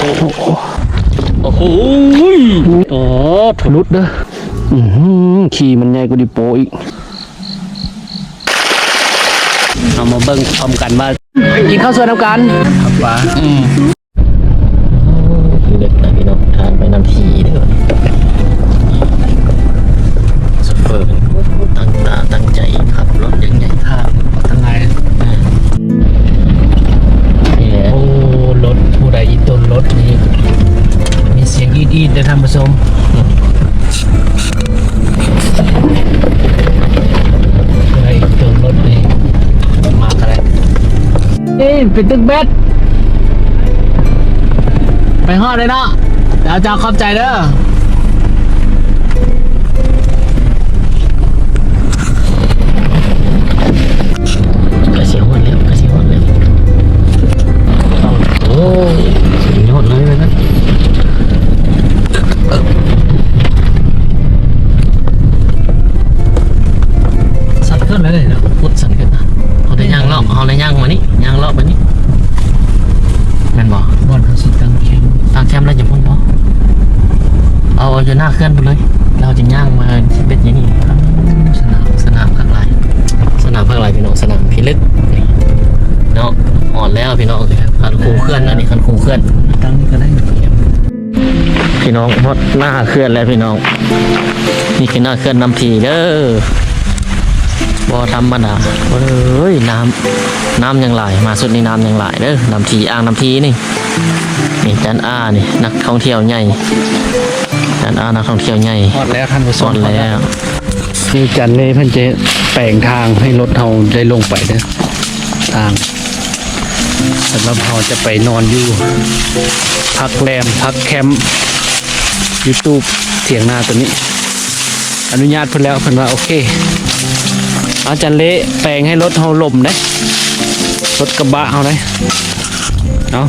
โอ้โหอ๋อทะลุเด้อขี่มันใหญ่กว่าดิโปอีก เอามาเบิ่งพร้อมกันว่ากินข้าวสวยน้ำกันครับว่า เป็นตึกเบ็ด ไปฮอดเลยเนาะเดี๋ยวจะขอบใจเด้อกระเสียหมดแล้วกระเสียหมดแล้วโอ้ หน้าเคลื่อนไปเลย เราจะย่างมาที่เป็นอย่างนี้ครับสนามสนามข้างไรสนามข้างไรพี่น้องสนามพิลึกนี่เนาะอ่อนแล้วพี่น้องคันคูเคลื่อนอันนี้คันคูเคลื่อนตั้งนี่ก็ได้พี่น้องพอดหน้าเคลื่อนแล้วพี่น้องนี่คือหน้าเคลื่อนน้ำทีเด้อ บ่ธรรมดาเอ้ยน้ำน้ำยังไหลมาสุดนี้น้ำยังไหลเด้อน้ำทีอ่างน้ำทีนี่นี่จันอ้านี่นักท่องเที่ยวใหญ่จันอ้านักท่องเที่ยวใหญ่ฮอดแล้วท่านผู้ชสอมนแล้วนี่จันเล่เพิ่นจะแปลงทางให้รถเฮาได้ลงไปเด้อทางสำหรับเฮาจะไปนอนอยู่ พักแรมพักแคมป์ยูทูบเถียงนาตัวนี้ อนุญาตเพิ่นแล้วเพิ่นว่าโอเค อาจารย์เละแปลงให้รถเฮาหล่มเด้รถกระบะเฮาเด้เนาะ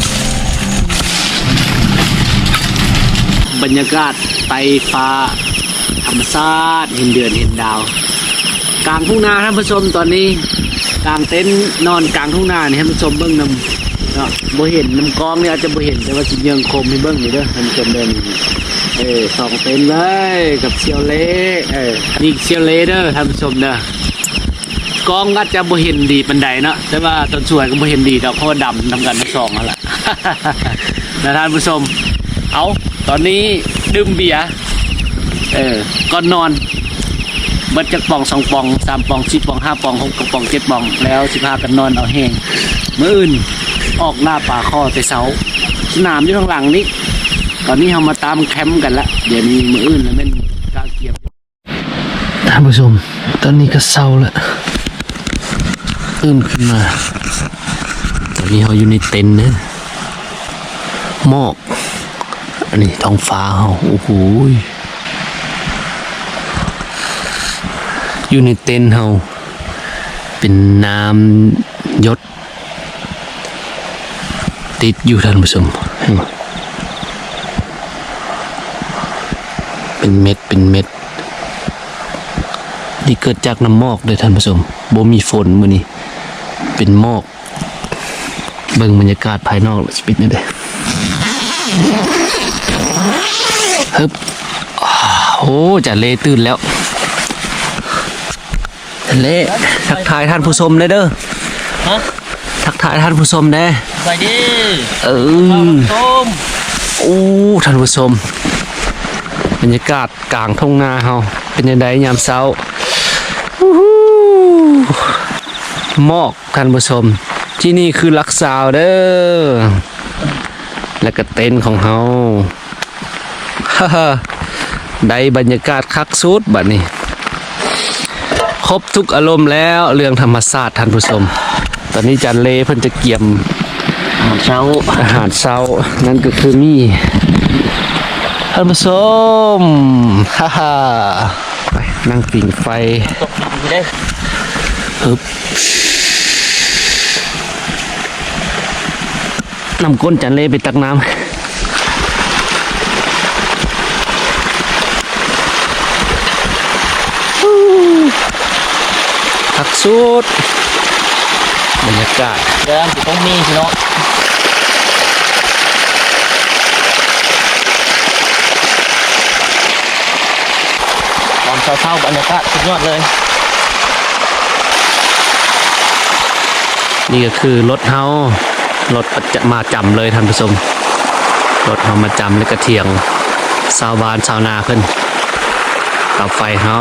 บรรยากาศไตฟ้า ธรรมชาติเห็นเดือนเห็นดาว กลางทุ่งนาท่านผู้ชมตอนนี้ กลางเต็นท์นอนกลางทุ่งนาเนี่ยท่านผู้ชมเบิ้งนำเนาะบ่เห็นน้ำกองเนี่ยอาจจะบ่เห็นแต่ว่าสิยังคมให้เบิ้งอยู่เด้อท่านผู้ชมเดินเออสองเต็นท์เลยกับเชียวเล่เออนี่เชียวเล่เด้อท่านผู้ชมเด้อ กองก็จะบ่เห็นดีปันใดเนาะแต่ว่าต้นสวยก็บ่เห็นดีดอกเพราะว่าดำนำกันทั้งสองนั่นแหละ นะท่านผู้ชมเอาตอนนี้ดื่มเบียร์เออก่อนนอนเบิดจากปองสองปองสามปองสิบปองห้าปองหกกระปองเจ็ดปองแล้วสิพากันนอนเอาแห้งมื่ออื่นออกหน้าป่าคอแต่เสาสนามอยู่ข้างหลังนี้ตอนนี้เรามาตามแคมป์กันละเดี๋ยวนี้มืออื่นแล้วเป็นกาเกียบท่านผู้ชมตอนนี้ก็เศร้าแล้ว ตื่นขึ้นมา ตอนนี้เราอยู่ในเต็นท์นอะหมอกอันนี้ท้องฟ้าเขาโอ้โหอยู่ในเต็นท์เขาเป็นน้ำยศ ติดอยู่ท่านผู้ชมเป็นเม็ดเป็นเม็ดนี่เกิดจากน้ำหมอกเลยท่านผู้ชมบ่มีฝนมื้อนี้ เป็นหมอกเบิ่งบรรยากาศภายนอกแล้วสิปิดนี่เด้ฮึบอ้าวโอ้จะเละตื่นแล้วจะเละทักทายท่านผู้ชมเลยเด้อฮะทักทายท่านผู้ชมแน่ไปดิเออต้มโอ้ท่านผู้ชมบรรยากาศกลางทุ่งนาเฮาเป็นยังไงยามเช้าอู้หูห มอกท่านผู้ชม ที่นี่คือลักสาวเด้อและก็เต็นท์ของเฮาได้บรรยากาศคักสุดบัดนี้ ครบทุกอารมณ์แล้วเรื่องธรรมศาสตร์ท่านผู้ชม ตอนนี้จันเลเพิ่นจะเกี่ยมอาหารเช้าอาหารเช้านั่นก็คือมีท่านผู้ชมฮ่าฮ่าไปนั่งปิ่งไฟไฮึบนำก้นจันเลไปตักน้ำักสุดบรรยากาศเดิมสิต้องมีสิเนาะตอนเช้าๆบรรยากาศสุดยอดเลย นี่ก็คือรถเฮารถจะมาจำเลยท่านผู้ชมรถเฮามาจำแล้วก็เถียงชาวบ้านชาวนาขึ้นกับไฟเฮา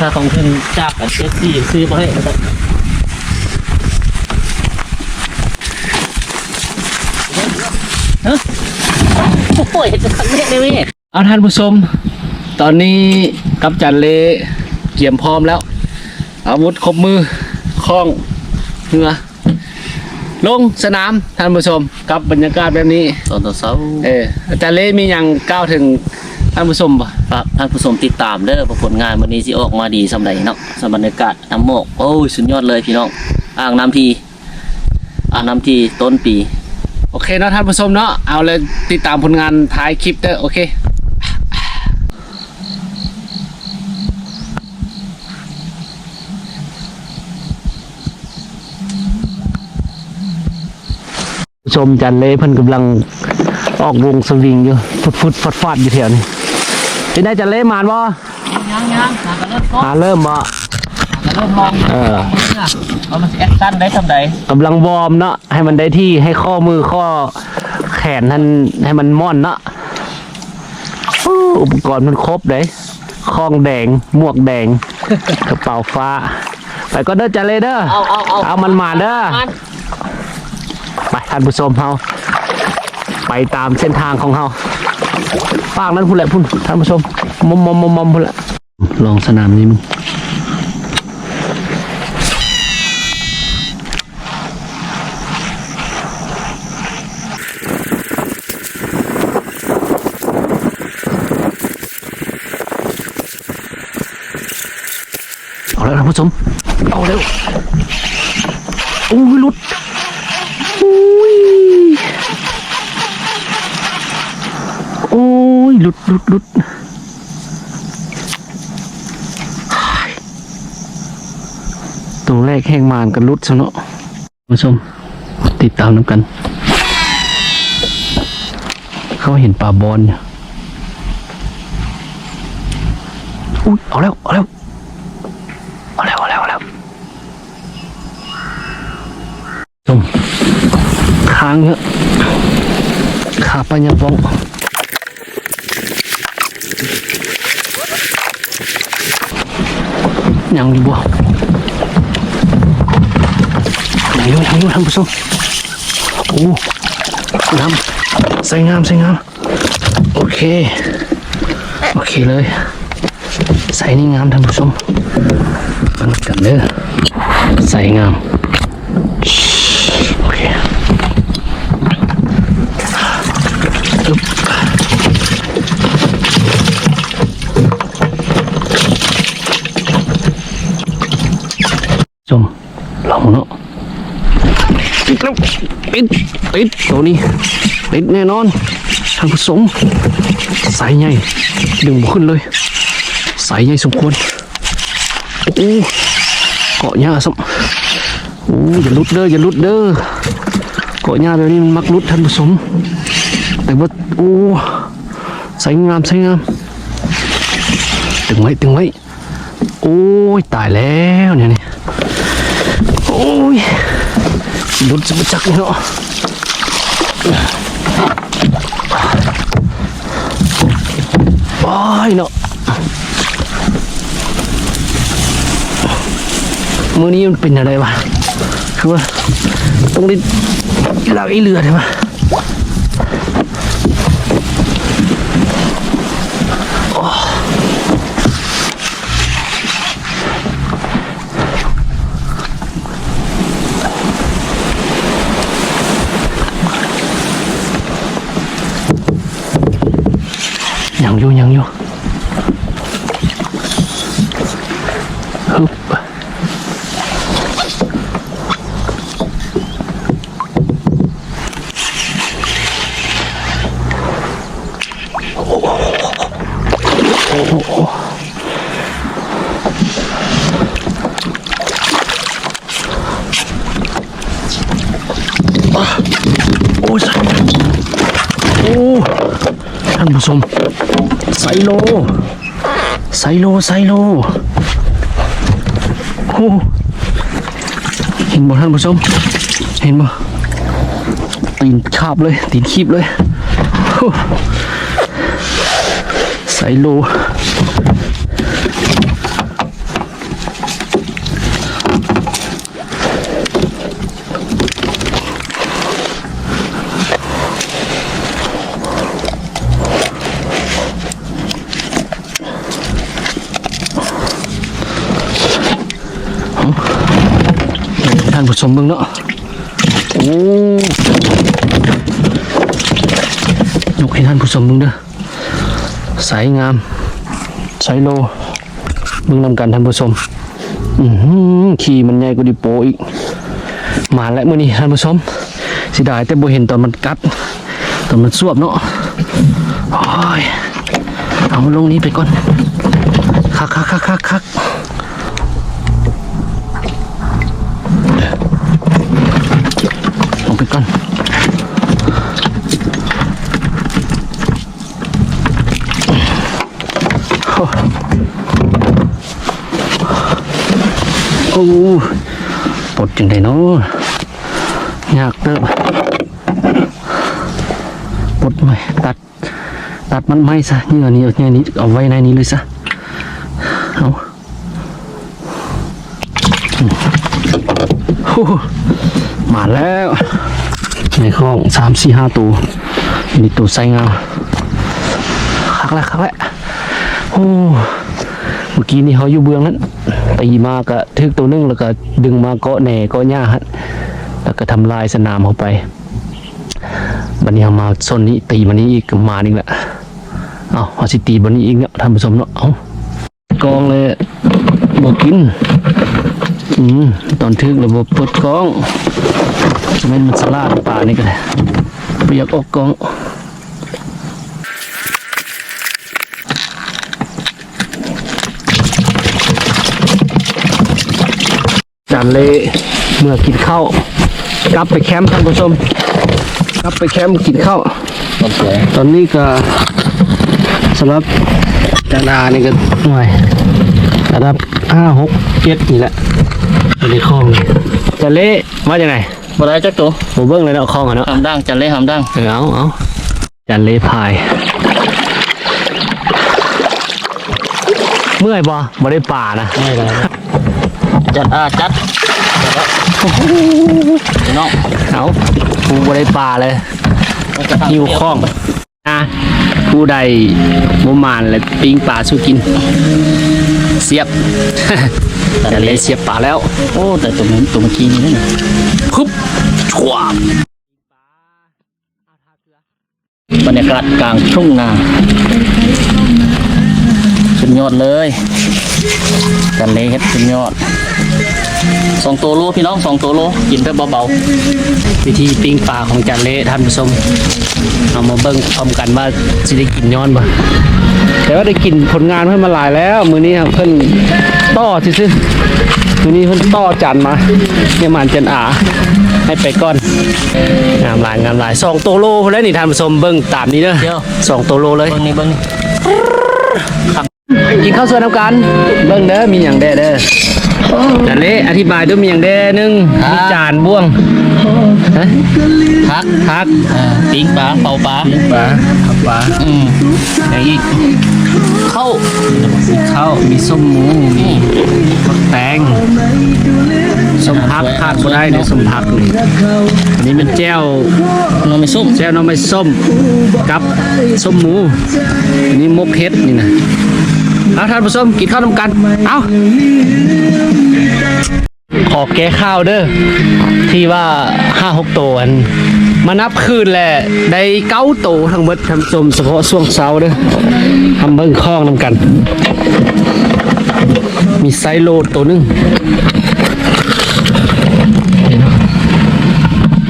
ถ้าต้องขึ้นจากกันเจ็ดสี่ซื้อมาให้นะครับเฮ้ยโอ้ยจะทำได้ไหมเนี่ย เอาท่านผู้ชม ตอนนี้กับจันเลเกี่ยมพร้อมแล้ว อาวุธครบมือคล้องเหงือลงสนามท่านผู้ชมกับบรรยากาศแบบนี้ตอนต่อเช้าเอออาจารย์เล่มีอย่างก้าวถึงท่านผู้ชมปะฝากท่านผู้ชมติดตามเด้อว่าผลงานวันนี้สิออกมาดีสำหรับเนาะสำหรับบรรยากาศน้ำโมกโอ้ยสุดยอดเลยพี่น้องอ่างน้ำทีอ่างน้ำทีต้นปี โอเคเนาะท่านผู้ชมเนาะเอาเลยติดตามผลงานท้ายคลิปเด้อโอเค ชมจันเล่เพิ่นกำลังออกวงสวิงอยู่ฟุดฟุดฟัดฟาดอยู่แถวนี้เป็นได้จันเล่มานบ่ยังยังหากันเริ่มต้นหาเริ่มบ่หากันเริ่มลองเออเนี่ยเอามันแอคชั่นได้ทำใดกำลังวอร์มเนาะให้มันได้ที่ให้ข้อมือข้อแขนท่านให้มันม่อนเนาะอู้อุปกรณ์มันครบเลยคองแดงหมวกแดงกระเป๋าฟ้า ไปก็เด้อจันเลยเด้อเอาเอาเอาเอามันมาเด้อมัน ไปท่านผู้ชมเฮาไปตามเส้นทางของเฮาปากนั้นพุ่นแหละพุ่นท่านผู้ชมมอมมอมมอมมอมพุ่นแหละลองสนามนี้มึงเอาแล้วท่านผู้ชมเอาเร็วโอ้ยลุด อุ้ยโอ้ยห ลุดลุดตรงแรกแห้งมานกันหลุดซะเนาะผู้ชมติดตามน้ำกัน เขาเห็นปลาบอลเนี่ยอุ้ยเอาแล้ว เอาแล้ว เอาแล้ว เอาแล้วเอาแล้วชมค้างเยอะขาปัญญาปอง ยังอยู่บ่ยังอยู่ยังอยู่ท่านผู้ชมโอ้น้ำใส่งามใส่งามโอเค โอเคเลย ใส่นี่งามท่านผู้ชมมันกันเด้อใส่งาม โอเค อึ๊บชมลองเนาะปิด แล้วปิดปิดตัวนี้ปิดแน่นอนท่านผู้ชมสายใหญ่ดึงขึ้นเลย สายใหญ่สมควรโอ้เกาะหญ้าสมโอ้อย่าลุดเด้ออย่าลุดเด้อเกาะหญ้าแบบนี้มันมักรุดท่านผู้ชมแต่ว่าโอ้ใสงามใสงามตึงไว้ตึงไว้โอ้ยตายแล้วเนี่ยนี่โอ้ย สิรุดจะมาจักเนาะโอ้ยเนาะมือนี้มันเป็นอะไรวะคือว่า ต้องได้ลากไอ้เรือใช่ไหมโอ้ยังอยู่ยังอยู่ฮึบ โไซโอ้ท่านผู้ชมไซโล ไซโลไซโลโอ้เห็นบ่ท่านผู้ชม เห็นบ่ตีนคาบเลยตีนคีบเลยโอ้ไซโลานผู้ชมเบิ่งเนาะโอ้ยกให้ท่านผู้ชมเบิ่งเด้อใสงามใสโลเบิ่งนำกันท่านผู้ชมอือหือขี่มันใหญ่กว่าดิโปอีกมาแล้วมื้อนี้ท่านผู้ชมสิได้แต่บ่เห็นตอนมันกัดตอนมันสวบเนาะโอ้ยเอาลงนี้ไปก่อนคักคักคักคักคัก อ้ปลดจังไดเนาะยากเติบปลดไหมตัด ตัดมันไม่ซะเงื่อนี้เงื่อนี้เอาไว้ในนี้เลยซะเอาโอ้มาแล้วในคลองสามสี่ห้าตัวมีตัวไซงาคักแล้วคักแล้วโอ้เมื่อกี้นี่เขาอยู่เบื้องนั้น ตีมากะทึกตัวนึงแล้วก็ดึงมาเกาะแหน่เกาะหญ้าฮะแล้วก็ทำลายสนามเข้าไปบันนี้เขามาโซนนี้ตีบันนี้อีกมานี่แหละเอาเอาสิตีบันนี้อีกเนี่ยท่านผู้ชมเนาะเอากองเลยบอกกินอืมตอนทึกระบบปลดกองจะเป็นมันสลาดป่านี่ก็ได้ไปอยกออกกอง จานเละเมื่อกินข้าวกลับไปแคมป์ท่านผู้ชมกลับไปแคมป์กินข้าวตอนนี้ก็สำหรับจานานี่ก็หน่วยระดับห้าหกเจ็ดนี่แหละอยู่ในคลองนี่จะเละว่าจะไงบ่ได้จักตัวผมเบิ้งเลยเนาะคลองอะเนาะหำดังจันเล่หำดังเออเอาเอาจันเละพาย เมื่อยบ่บ่ได้ป่านะไม่ได้ จัดอาจัดพี่น้องเอากูบ่ได้ป่าเลยมันจะทำหิวคลองนะผู้ใดบ่มานเลยปิ้งปลาสู้กิน เสียบจันเละเสียบป่าแล้ว โอ้แต่ตัวมันตัวเมื่อกี้นี่นั่นคุบชวบบรรยากาศกลางทุ่งนาสุดยอดเลยจันเล่เฮ็ดสุดยอด สองตัวโลพี่น้องสองตัวโลกินแบบเบาวิธีปิ้งปลาของจันเละท่านผู้ชมเอามาเบิ่งพร้อมกันว่าสิได้กินย้อนบ่แต่ว่าได้กินผลงานเพิ่นมาหลายแล้ว มื้อนี้ครับเพิ่นต่อซื่อๆมื้อนี้เพิ่นต่อจานมาเนี่ยหมันจันอาให้ไปก่อนงามหลายงามหลายสองตัวโลพุ่นแล้วนี่ท่านผู้ชมเบิ่งตามนี้เด้อๆเดี๋ยวสองตัวโลเลยเบิ่งนี่เบิ่งนี่ กินข้าวสวยน้ำกันเบิ่งเด้อมีหยังแด้เด้อจันเละอธิบายด้วยมีหยังแด้หนึงมีจานบ่วงฮะพักพักอ่าปิ้งปลาเป่าปลาปลาปลาอืมอย่างอีกเข้าข้าวมีส้มหมูมีผักแตงส้มพักขาดบ่ได้เลยส้มพักนี่อันนี้เป็นแจ่วน้องไม่ส้มแจ่วหน้ำไม่ส้มกับส้มหมูอันนี้มกเฮ็ดนี่นะ เอาท่านผู้ชมกินข้าวนำกัน เอาขอแก้ข้าวเด้อที่ว่าห้าหกตัวอันมานับคืนแหละได้เก้าตัวทั้งหมดท่านผู้ชมเฉพาะช่วงเช้าเด้อทำเบิ้งคล้องนำกัน มีไซโลดตัวหนึง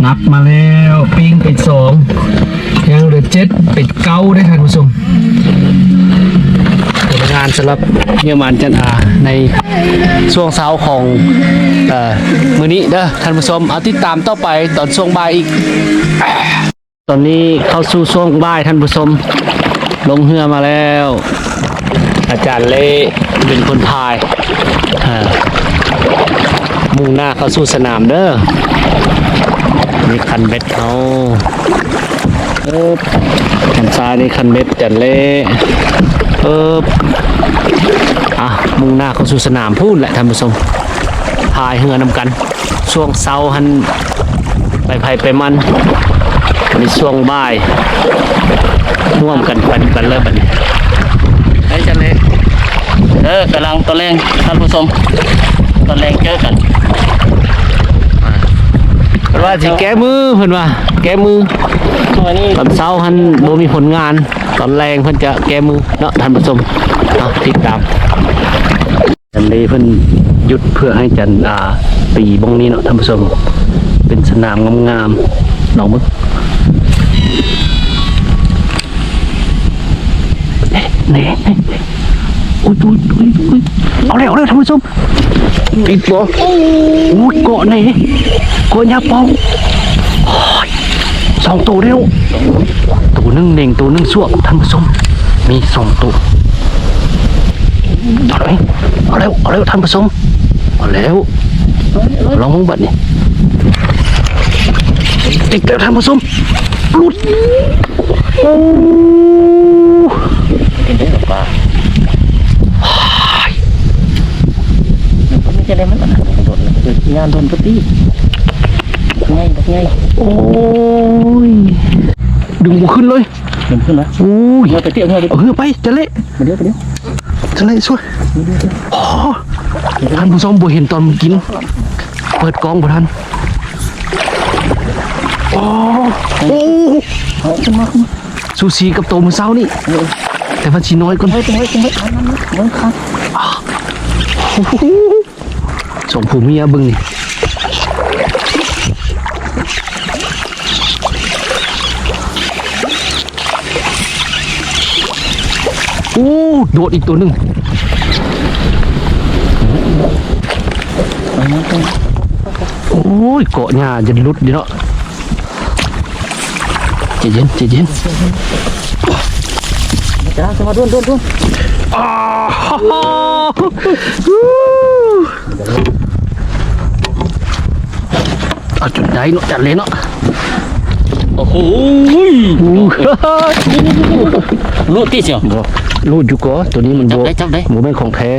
นับมาแล้ว ปิ้งเป็ดสองยังเหลือเจ็ดเป็ดเก้าได้ท่านผู้ชมผลงานสำหรับเยี่ยมานจันอาในช่วงเช้าของเอ่อมื้อนี้เด้อท่านผู้ชมเอาติดตามต่อไปตอนช่วงบ่ายอีก ตอนนี้เข้าสู่ช่วงบ่ายท่านผู้ชม ลงเรือมาแล้ว อาจารย์เล่เป็นคนพายมุ่งหน้าเข้าสู่สนามเด้อนี่คันเบ็ดเขาเออคันซ้ายนี่คันเบ็ดอาจารย์เล่เออ อะมุ่งหน้าเข้าสู่สนามพูดแหละท่านผู้ชมพายเหือนำกัน ช่วงเช้าหันไปไผไปมันในช่วงบ่ายร่วมกันปันกันเลยบัดนี้ไอ้จันเลยเออกำลังตอนแรงท่านผู้ชมตอนแรงเจอกัน ว่าสิแก้มือเพิ่นว่า แก้มือตอนเช้าหันบ่มีผลงาน ตอนแรงเพิ่นจะแก้มือเนาะท่านผู้ชมเอาติดตามจันเลยเพิ่นหยุดเพื่อให้จันอ่าตีบงนี้เนาะท่านผู้ชมเป็นสนามงามๆลองมึงเนี่ นี่นี่อุ้ยอุ้ยอุ้ยอุ้ยเอาแล้วเอาแล้วท่านผู้ชมอีกบ่โอ้ยเกาะนี่เกาะยาปองโอ้ยสองตัวเร็วตัวหนึงเน่งตัวหนึงสวกท่านผู้ชมมีสองตัวเอาเลยเอาแล้วเอาแล้วท่านผู้ชมเอาแล้วลองมึงบัดนี่ติดแล้วท่านผู้ชมหลุดโอ้ กินได้หรือเปล่าไม่ใช่ได้มันนะโดดเลยเดี๋ยวงานโดนก็ตีง่ายแบบง่ายโอ้ยดึงบุขึ้นเลยเดินขึ้นนะโอ้ยเงาไปเตี้ยเงาไปเอาเฮือไปจะเละเดี๋ยวเดี๋ยวจะเละช่วยอ๋อท่านผู้ชมบ่เห็นตอนมันกิน เปิดกล้องบ่ทันโอ้โอ้เอาขึ้นมาขึ้นมาซูซีกับโตมือเศร้านี่ แต่พันชีน้อยก่อนเฮ้ยเฮ้ยเฮ้ยเฮ้ยครับโอ้โห สองผู้เมียเบึงนี่โอ้โดดอีกตัวหนึ่งเอามาตรงโอ้ยเกาะหญ้าจะหลุดดิเนาะใจเย็นใจเย็นจ้าจะมาด้วนด้วนด้วนอ้าว เอาจุดใดเนาะจัดเลยเนาะโอ้โหอู้รูดที่เชียวรูดอยู่ก่อตัวนี้มันจับโบได้จับได้หมูแม่นของแท้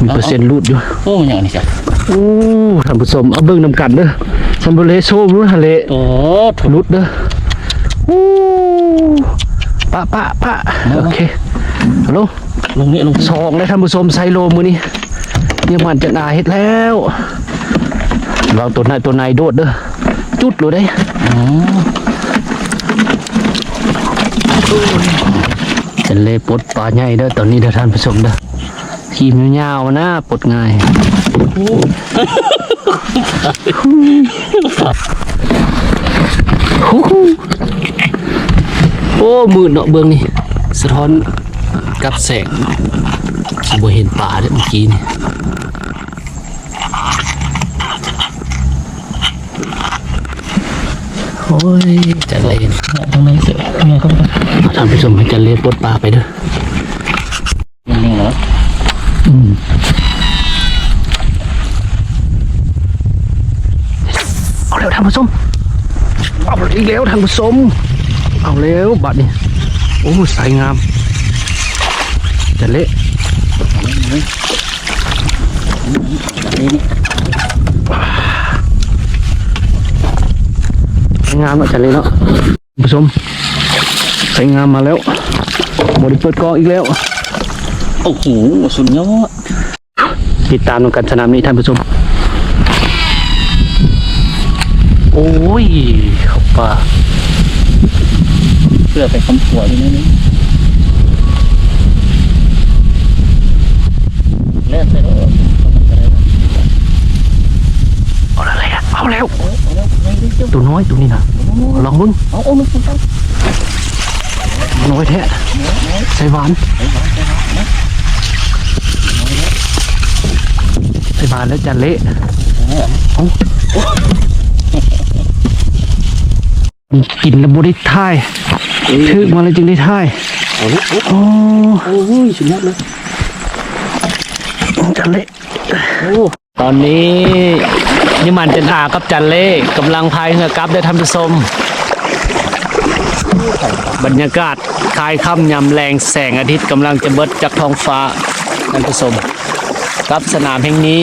มีเปอร์เซ็นต์รูดอยู่โอ้มันอย่างนี้จ้ะโอ้ท่านผู้ชมเอาเบิ่งนำกันเด้อซัมเบเลโซรู้ทะเลโอ้ถูรุดเด้อโอ้ปะปะปะโอเคฮัลโหลลงนี่ลงสองเลยท่านผู้ชมไซโลมือนี้เนี่ยมันจะนาเฮ็ดแล้ว เราตัวไหนายตัวไหนายโดดเด้อจุดเลยได้เป็นเลยปลดปลาใหญ่เด้อตอนนี้เด้อท่านผู้ชมเด้อขีมยาวๆนะปลดง่ายโอ้มืดเนาะเบิ่งนี่สะท้อนกับแสงบ่เห็นปลาเด้อเมื่อกี้นี่ โอ้ยจะเล่นตรงนี้เสือเงยเข้าไปท่านผู้ชมให้จะเล่นปลดปลาไปเด้อนิ่งๆเนาะเอาแล้วท่านผู้ชมเอาอีกแล้วท่านผู้ชมเอาแล้วบัดนี้โอ้สายงามจะเละนี่นี่ สาย งามเนาะจะเลยเนาะผู้ชมสวยงามมาแล้วโมดิเปิดกออีกแล้วโอ้โหสุดยอดติดตามดูกันสนามนี้ท่านผู้ชมโอ้ยเข้าป่าเพื่อไปคำหัวนี่นี่ล่นไปแล้ว เอาอะไรอะเอาแล้ว ตัวน้อยตัวนี้นะลองมึงเอาเอาลูกเอาน้อยแท้ใส่หวานใส่หวานแล้วจะเละเอากินแล้วบ่ได้ท่ายถึกมาแล้วจึงได้ท่ายเอาลูกโอ้โอ้ยสุดยอดเลยจันเละโอ้ตอนนี้ นิมันจันอากับจันเล่กำลังพายเรือกลับได้ทำผู้ชมบรรยากาศคลายค่ำยำแรงแสงอาทิตย์กำลังจะเบิดจากท้องฟ้าท่านผู้ชมกับสนามแห่งนี้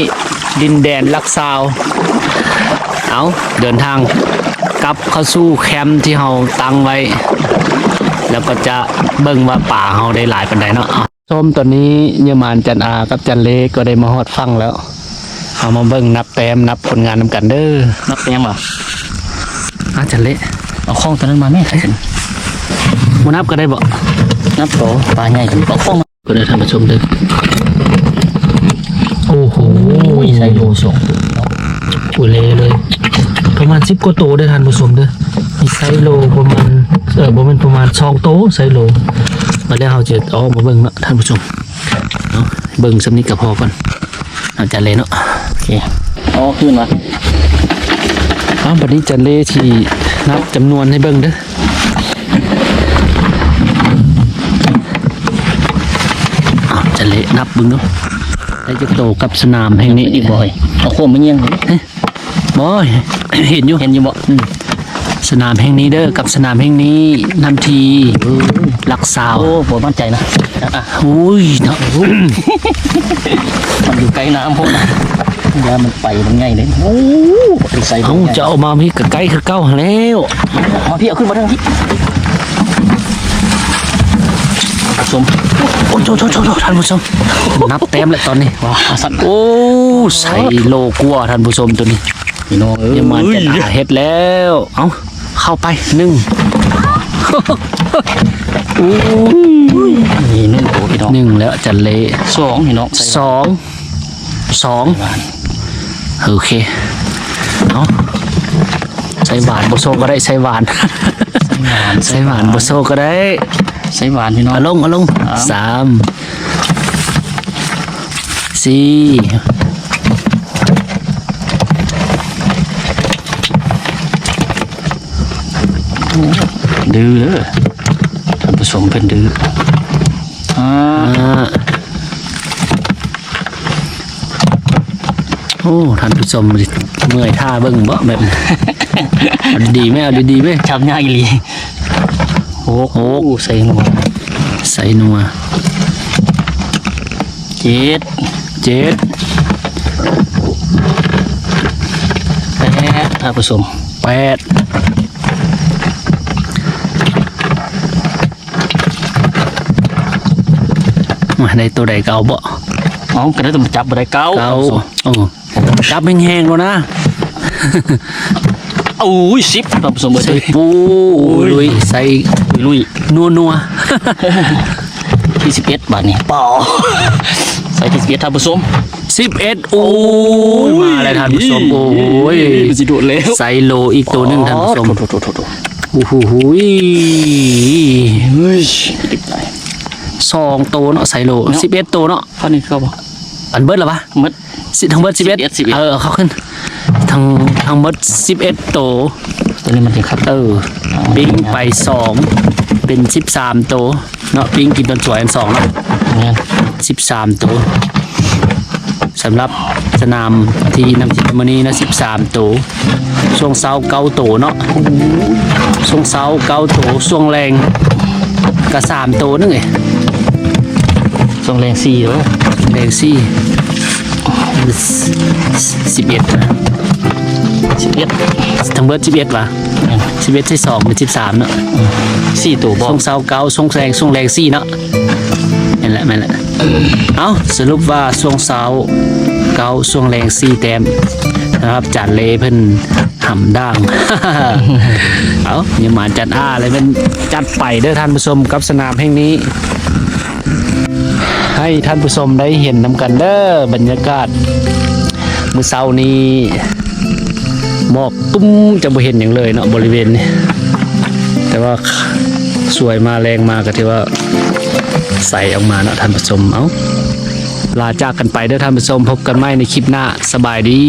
ดินแดนลักซาว เอาเดินทางกลับเข้าสู่แคมป์ที่เราตั้งไว้ แล้วก็จะเบิ่งว่าป่าเราได้หลายปันใดเนาะชมตอนนี้เยอมานจันอากับจันเลก็ได้มาฮอดฟังแล้ว เอามาเบิ่งนับแต้มนับผลงานนำกันเด้อนับเต็มบ่อาจันเลเอาข้องตัวนั้นมาแม่ใครเห็นมานับก็ได้บ่นับโตปลาใหญ่กันเอาข้องมาก็ได้ท่านผู้ชมเด้อโอ้โหใส่โลสองอุเลเลยประมาณ10กว่าโตได้อท่านผู้ชมเด้อมีไซโลประมาณเออบ่แม่นประมาณ2โตไซโลมาแล้วเฮาจะเอามาเบิ่งเนาะท่านผู้ชมเนาะเบิ่งสำนี้ก็พอก่อนเอาจันเลเนาะโอ เคเอาขึ้นมาอ้าวบัดนี้จันเล่ที่นับจำนวนให้เบิ่งเด้ออ้าวจันเล่นับเบิ่งเนาะได้จะโตกับสนามแห่งนี้อีกบ่อยเอาโค้งมาเงี้ยงบอยเห็นอยู่เห็นอยู่บ่อืมสนามแห่งนี้เด้อกับสนามแห่งนี้นำทีหลักสาวโอ้บ่มั่นใจนะอะอะอุ้ยเนาะมันอยู่ไกลน้ำพวกนะ ยามันไปมันง่ายเลยโอ้ไปใส่เอาจะเอามามีกับใกล้คือเก้าหั้นแล้วมาพี่เอาขึ้นมาทางที่ผสมโอ้โหโถโถโถท่านผู้ชม นับแต้มแล้วตอนนี้ว้าวสัตว์โอ้ใส่โลกัวท่านผู้ชมตัวนี้พี่น้องเอ้ยเดี๋ยวมันจะหาเห็ดแล้ว เอาเข้าไปหนึ่งนี่นึ่งโตพี่น้องหนึ่งแล้วจันเละสองพี่น้องใส่สองสองหวาน โอเคเอาใส่หวานบโซก็ได้ใส่หวานหวานใส่หวานบโซก็ได้ใส่หวานพี่น้องเอาลงเอาลงสามสามสี่ดื้อเด้อท่านผสมเป็นดื้ออ่า อ่า โอ้ท่านผู้ชมดิเมื่อยท่าเบิ่งบ่แบบนี้เอาดีๆไหมเอาดีๆไหมชำยากอีหลีโอ้โหใส่หนวดใส่นัวเจ็ดเจ็ดแปดท่านผสมแปดมาได้ตัวใดเก่าบ่อ๋อก็ได้ต้องจับบ่ได้เก้าเก่าโอ้ จับแห้งๆแล้วนะโอ้ยสิบท่านผสมเบอร์ใส่ด้วยปูลุยใส่ลุยนัวนัวที่สิบเอ็ดบาทนี่เปล่าใส่ที่สิบเอ็ดท่านผสมสิบเอ็ดโอ้ยมาเลยท่านผู้ชมโอ้ยมันสิโดดแล้วใส่โลอีกตัวหนึ่งท่านผู้ชมโถโถโถโถโอ้โหยเฮ้ยติดใจสองตัวเนาะใส่โลเนาะสิบเอ็ดตัวเนาะข้อนี้เข้าป่ะ อันเบิร์ดหรอปะมัดสิทั้งเบิร์ดสิบเอ็ด11 11เออเขาขึ้นทั้งทั้งเบิร์ดสิบเอ็ดตัวตัวนี้มันจะครับเออปิ้งไปสองเป็นสิบสามตัวเนาะปิ้งกินตอนสวยอันสองเนาะเนี่ยสิบสามตัวสำหรับสนามที่นำจิตมณีนะสิบสามตัวช่วงเช้าเก้าตัวเนาะช่วงเช้าเก้าตัวช่วงแรงก็สามตัวนึงไงทรงแรงสี่แล้ว แรงสี่สิบเอ็ดสิบเอ็ดทั้งเบิร์ดสิบเอ็ดวะสิบเอ็ดที่สองเป็นสิบสามเนาะสี่ตัวบอช่กวงเช้าเก้าช่วงแรงช่วงแรงสี่เนาะนั่นแหละนั่นแหละเอาสรุปว่าช่วงเช้าเก้าช่วงแรงสี่แต้มนะครับจานเลเพิ่นหำด่าง เอาอย่ามาจัดอ้าอะไรเป็นจัดไปเด้อท่านผู้ชมกับสนามแห่งนี้ ให้ท่านผู้ชมได้เห็นนำกันเด้อบรรยากาศมื้อเช้านี้หมอกตุ้มจะบ่เห็นอย่างเลยเนาะบริเวณนี้แต่ว่าสวยมาแรงมาก็ที่ว่าใส่ออกมาเนาะท่านผู้ชมเอาลาจากกันไปเด้อท่านผู้ชมพบกันใหม่ในคลิปหน้าสบายดี